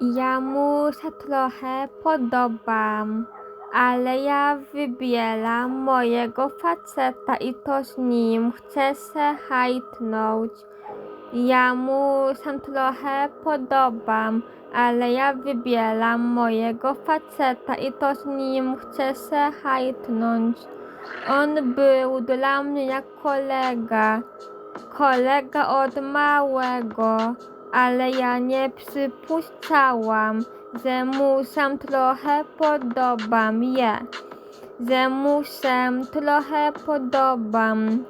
Ja mu się trochę podobam, ale ja wybieram mojego faceta i to z nim chcę se hajtnąć. Ja mu się trochę podobam, ale ja wybieram mojego faceta i to z nim chcę se hajtnąć. On był dla mnie jak kolega, kolega od małego, ale ja nie przypuszczałam, że mu się trochę podobam, je, że mu się trochę podobam.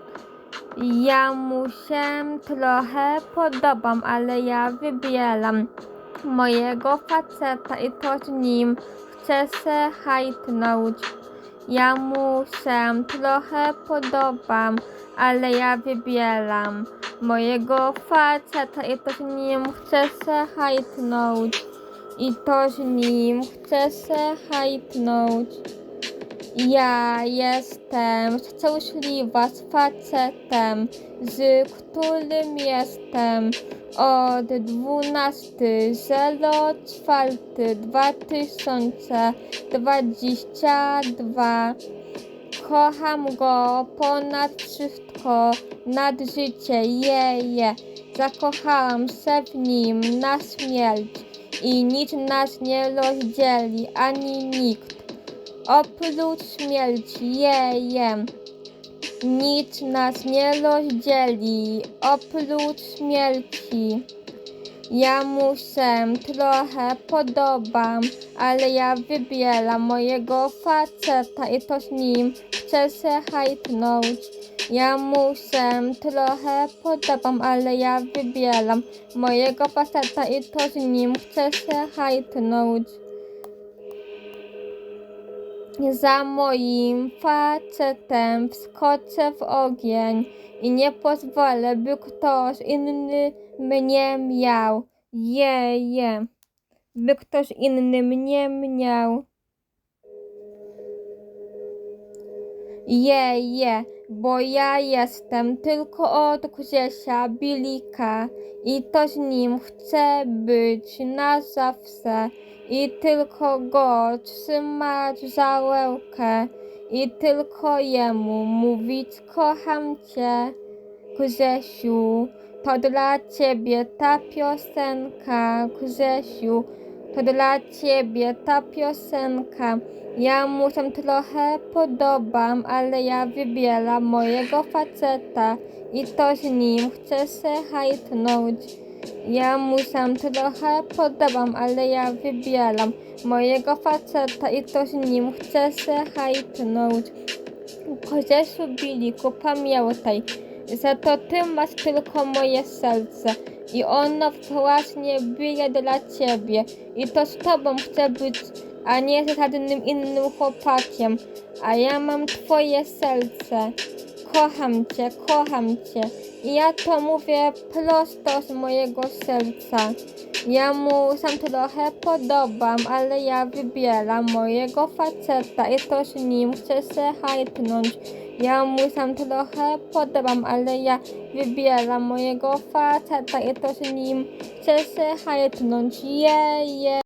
Ja mu się trochę podobam, ale ja wybieram mojego faceta i to z nim chcę se hajtnąć. Ja mu się trochę podobam, ale ja wybieram mojego faceta i to z nim chcę se hajtnąć. I to nim chcę se hajtnąć. Ja jestem szczęśliwa z facetem, z którym jestem od 12.04.2022. Kocham go ponad wszystko, nad życie, jeje. Zakochałam się w nim na śmierć i nic nas nie rozdzieli, ani nikt. Oprócz śmierci, jeje. Nic nas nie rozdzieli, oprócz śmierci. Ja mu się trochę podobam, ale ja wybieram mojego faceta i to z nim chcę się hajtnąć. Ja mu się trochę podobam, ale ja wybieram mojego faceta i to z nim chcę się hajtnąć. Za moim facetem wskoczę w ogień i nie pozwolę, by ktoś inny mnie miał. Je, je. By ktoś inny mnie miał. Je, je, bo ja jestem tylko od Grzesia Bilika i to z nim chcę być na zawsze i tylko go trzymać za łękę i tylko jemu mówić kocham cię, Grzesiu. To dla ciebie ta piosenka, Grzesiu. To dla ciebie ta piosenka. Ja mu się trochę podobam, ale ja wybieram mojego faceta i to z nim chcę się hajtnąć. Ja mu się trochę podobam, ale ja wybieram mojego faceta i to z nim chcę się hajtnąć. Grzesiu Biliku, pamiętaj, że to ty masz tylko moje serce i ono właśnie bije dla ciebie i to z tobą chcę być, a nie z żadnym innym chłopakiem, a ja mam twoje serce. Kocham cię, kocham cię i ja to mówię prosto z mojego serca. Ja mu się trochę podobam, ale ja wybieram mojego faceta i to z nim chcę się hajtnąć. Ja mu się trochę podobam, ale ja wybieram mojego faceta i to z nim się hajtnąć. Je, je.